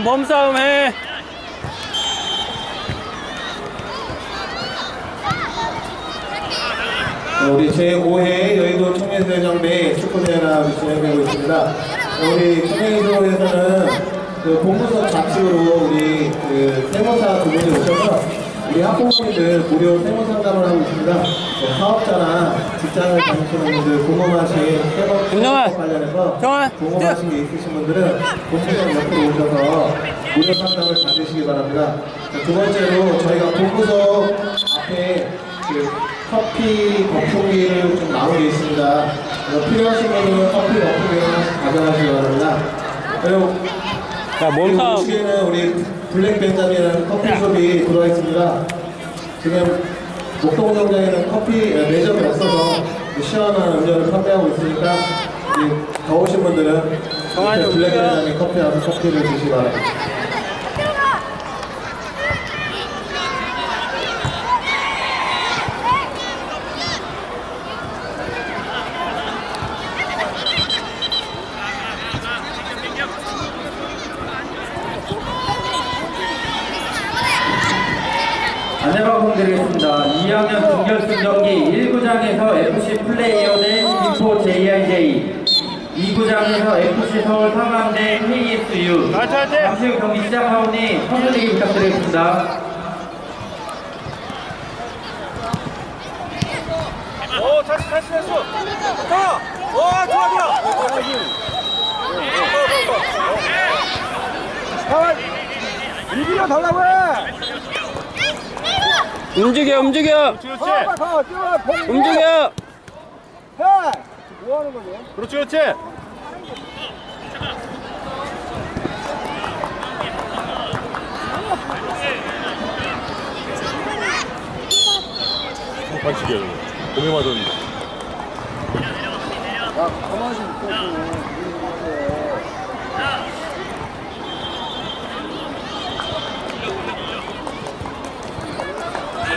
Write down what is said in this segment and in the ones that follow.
몸싸움 해. 네, 우리 제5회 여의도 청년대장배 축구대회가 진행되고 있습니다. 네, 우리 청년회에서는 그 본부석 좌측으로 우리 그 세무사 두 분이 오셔서 우리 학부모님들 무료 세무 상담을 하고 있습니다. 네, 사업자나 직장을 다니시는 분들 궁금하신 세무 세무법 관련해서 정아, 궁금하신 게 있으신 분들은 본부석 옆으로 오셔서 무료 상담을 받으시기 바랍니다. 자, 두 번째로 저희가 본부석 앞에 그 커피 거품기를 좀 나온 게 있습니다. 그래서 필요하신 분은 커피 거품기 하나씩 가져가시기 바랍니다. 그리고 자, 몸싸움. 우측에는 우리 블랙 벤자민이라는 커피숍이 들어와 있습니다. 지금 목동정장에는 커피 어, 매점이 없어서 시원한 음료를 판매하고 있으니까 이 더우신 분들은 정한이 밑에 블랙 움직여. 벤자민 커피하고 커피를 드시기 바랍니다. 안내 말씀드리겠습니다. 2학년 준결승 경기 1구장에서 FC 플레이어 대 김포 JIJ 2구장에서 FC 서울 상암 대 KSU 잠시 후 경기 시작하오니 선수들이 부탁드리겠습니다. 오, 다시, 다시, 다시. 좋다. 와, 좋아, 좋아. 아, 이기려 달라고 해. 움직여, 움직여. 움직여. 해. 뭐 하는 거지? 그렇지, 그렇지. 반칙이야, 저거. 공에 맞았는데.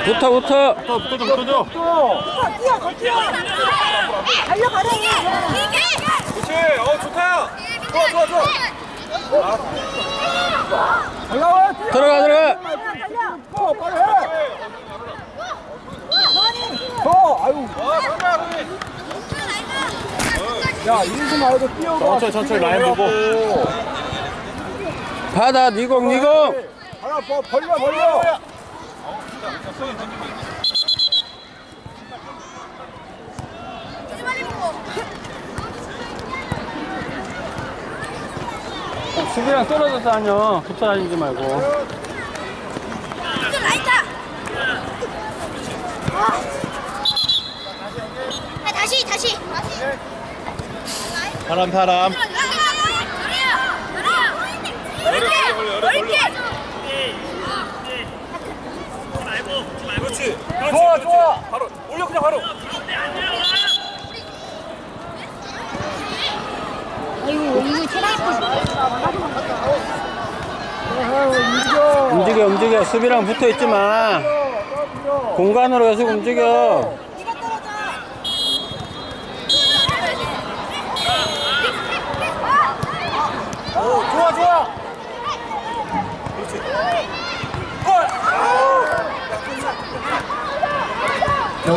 붙어, 붙어. 붙어, 붙어줘, 붙어줘. 뛰어, 더 뛰어. 달려가라. 그렇지, 어, 좋다. 좋아, 좋아, 좋아. 들어가, 들어가. 어, 빨리 해. 더, 아유. 야, 이러지 말고 뛰어가. 천천히, 천천히 라인 보고. 받아, 니공, 니공. 하나 더 벌려, 벌려. 수비랑 떨어져서 다녀. 붙어 다니지 말고. 다시, 다시. 사람, 사람. 넓게, 넓게. 그렇지. 좋아, 좋아. 바로, 올려, 그냥 바로. 아이고, 이거 움직여, 움직여. 수비랑 붙어 있지 마. 공간으로 계속 움직여. 네가 떨어져. 오, 좋아, 좋아.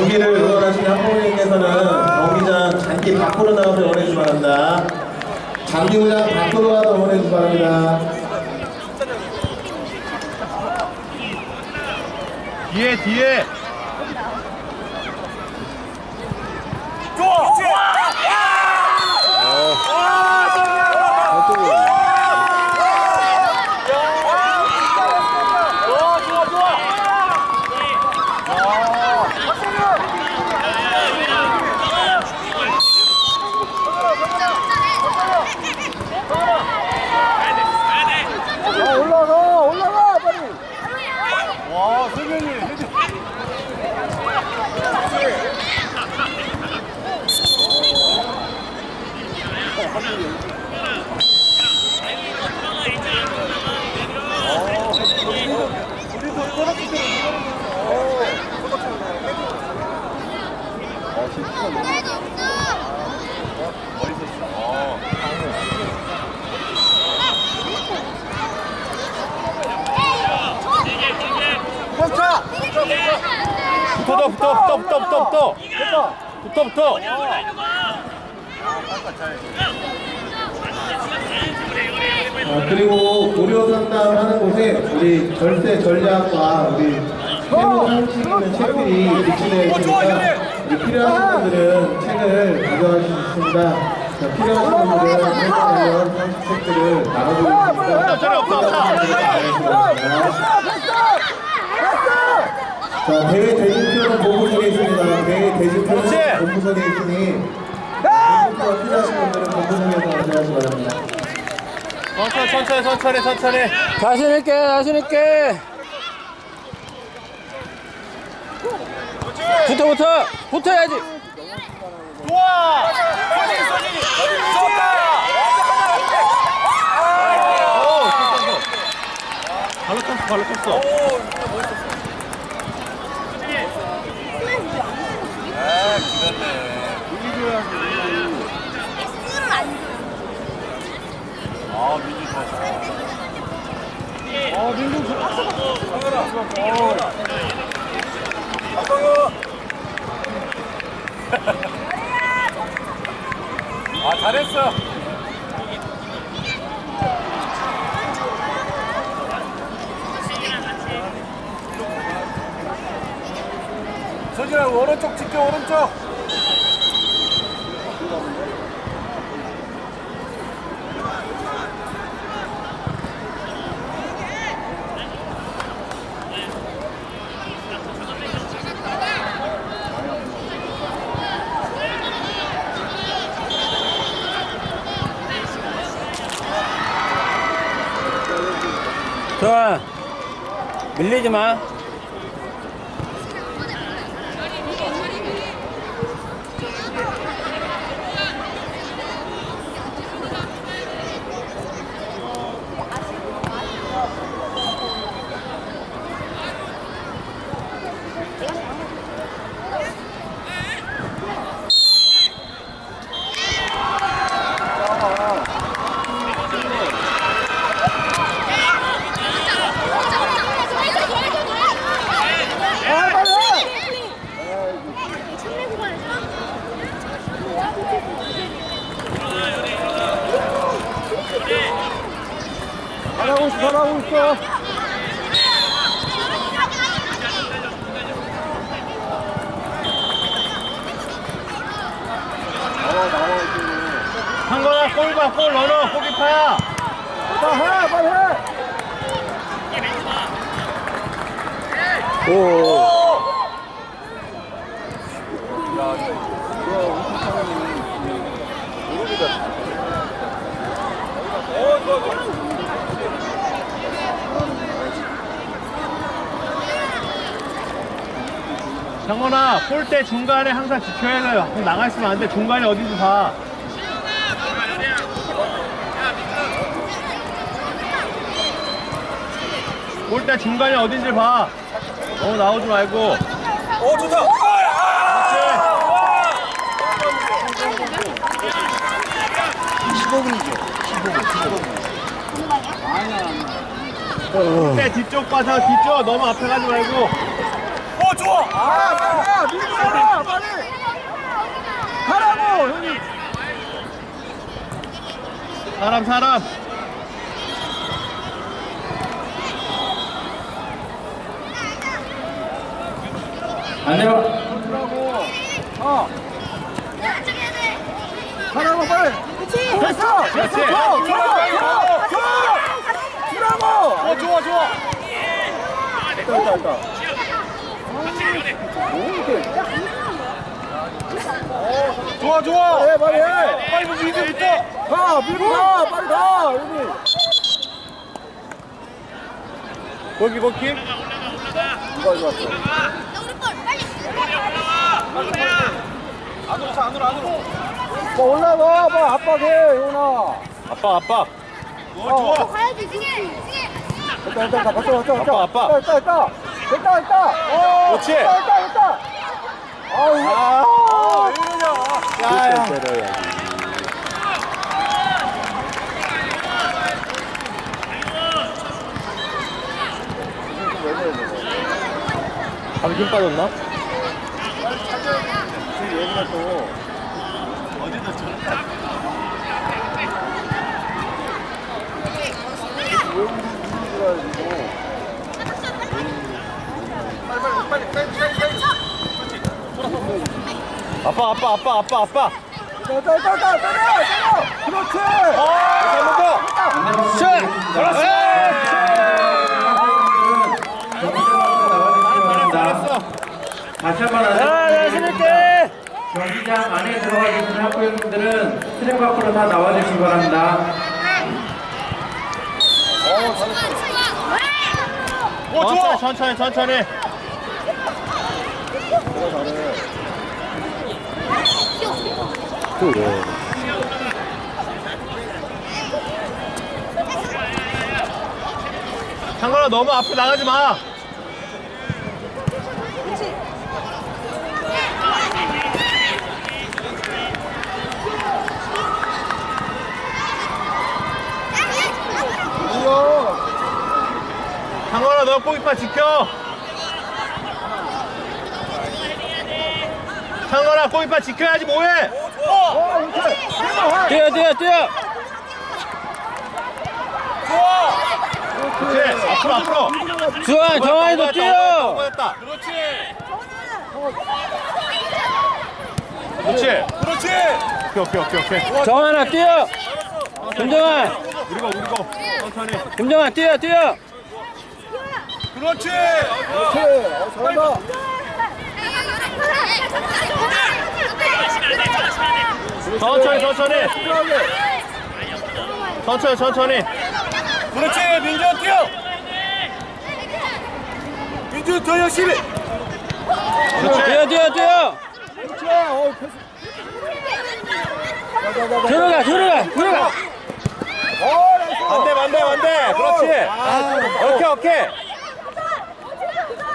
경기를 응원하시는 학부모님께서는 경기장 잔디 밖으로 나가서 응원해주시기 바랍니다. 잔디구장 밖으로 가서 응원해주시기 바랍니다. 뒤에, 뒤에. 붙어 붙어. 붙어 붙어. 아, 그리고 고려 상담하는 곳에 우리 절세 전략과 우리 세무 상식 있는 책들이 비치되어 있으니까 우리 필요하신 분들은 책을 가져가실 수 있습니다. 자, 필요하신 분들은 세무 관련 상식 책들을 나눠주고 자, 대회 대진표는 본부석에 있습니다. 대회 대진표는 그렇지. 본부석에 있으니 대진표가 필요하신 분들은 본부석에서 가져가시기 바랍니다. 천천히 천천히 천천히 천천히. 자신 있게 자신 있게. 붙어 붙어. 붙어야지. 좋아. 소진이 소진이. 좋다. 발로 쳤어 발로 쳤어 아 잘했어. 소진아 오른쪽 지켜 오른쪽 좋아 밀리지 마 잘하고 있어. 한거나 골봐 골 넣어 골키퍼야 빨리 해, 빨리 해. 오 장원아, 볼 때 중간에 항상 지켜야 돼요. 나가 있으면 안 돼. 중간에 어딘지 봐. 볼 때 중간에 어딘지 봐. 너무 나오지 말고. 오 좋다 볼때 뒤쪽 봐서 뒤쪽 너무 앞에 가지 말고. 오 좋아 아, 해. 밀고 가, 빨리. 가라고, 형님. 사람, 사람. 어, 안쪽해야 돼. 가라고, 빨리. 그렇지. 됐어. 그렇지. 줘, 줘, 줘, 줘. 주라고. 오 좋아 좋아 됐다, 됐다. 좋아 좋아 해, 빨리 해. 빨리 뭐 미드부터 가, 밀고 가, 빨리 가, 여기. 거기, 거기. 이거 볼 빨리. 안으로 차 안으로 안으로 뭐 올라가, 빨리 압박해, 용훈아. 아빠, 아빠. 오 좋아 가야지 승희. 승희. 됐다, 됐다, 됐다, 됐다, 됐다. 아빠, 아빠. 됐다, 됐다. 됐다, 됐다. 어, 그렇지. 됐다, 됐다, 됐다. 아우, 아 이러냐 야, 야. 감기 빠졌나? 아빠 아빠 아빠 아빠 아빠 그렇지. 한번 더! 슛! 그렇지! 다시 한번 자 알려드립니다. 자신 있게 경기장 안에 들어가 계신 학부형님들은 트랙 밖으로 다 나와주시기 바랍니다. 오 좋아. 천천히, 천천히, 천천히. 상관아, 너무 앞으로 나가지 마. 상관아, 너 골키퍼 지켜. 상관아, 골키퍼 지켜야지 뭐해? 뛰어 뛰어 뛰어 그렇지, 앞으로, 앞으로. 주한 정환이도 뛰어. 그렇지. 그렇지. 그렇지. 오케이, 오케이, 오케이, 오케이. 정환아 뛰어 김정환 우리고, 우리고. 천천히. 김정환 뛰어 뛰어 그렇지. 그렇지. 잘한다. 천천히, 천천히. 천천히, 천천히. 그렇지. 민준 뛰어. 민준 더 열심히. 뛰어 뛰어 뛰어 들어가 들어가 들어가 반대 반대 반대. 그렇지. 오케이 오케이.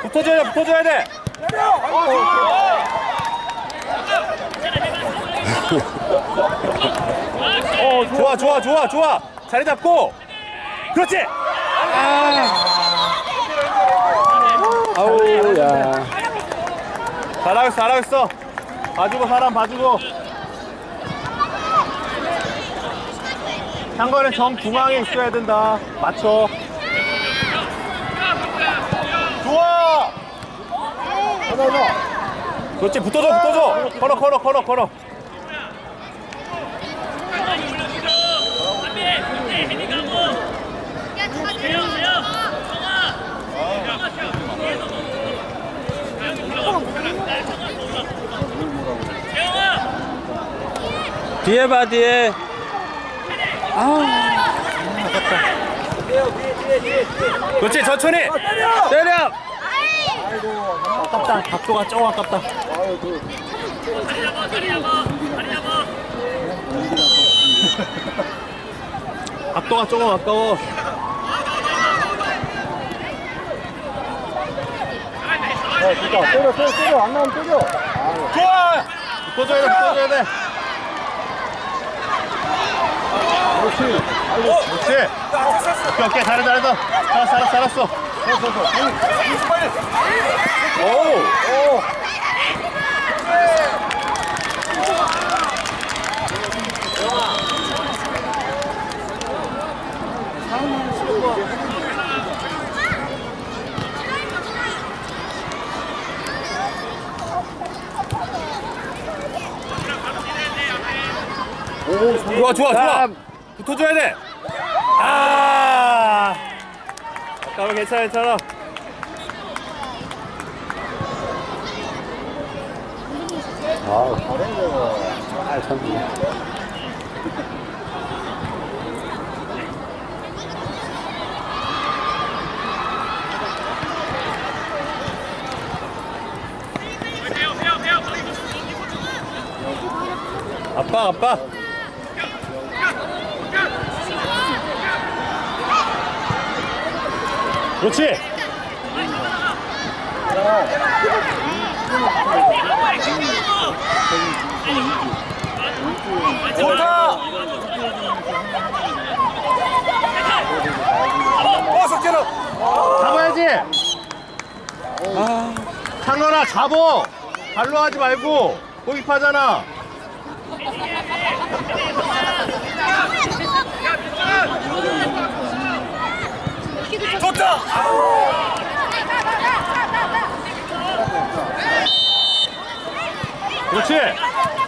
붙어줘야 돼. 붙어줘야 돼. 어 좋아 좋아 좋아 좋아. 자리 잡고. 그렇지. 아우 야 잘하고 있어, 잘하고 있어. 봐주고, 사람 봐주고. 상관은 정 중앙에 있어야 된다. 맞춰. 좋아. 그렇지 붙어줘 붙어줘. 걸어 걸어 걸어 걸어. 뒤에 봐 뒤에 그렇지 천천히. 때려 아깝다. 각도가 조금 아깝다. 각도가 조금 아까워. 좋아. 붙어줘야 돼, 붙어줘야 돼. 그렇지. 그렇지. 오케이, 오케이. 잘해, 잘했어. 잘했어, 잘했어, 잘했어. 오. 좋아 좋아 좋아 붙어줘야 돼. 아. 아까워 괜찮아 괜찮아. 아 참. 아빠, 아빠. 그렇지. 좋다. 어 석재로. 잡아야지. 아, 상현아, 잡어. 발로 하지 말고. 골키퍼잖아. 좋다 그렇지.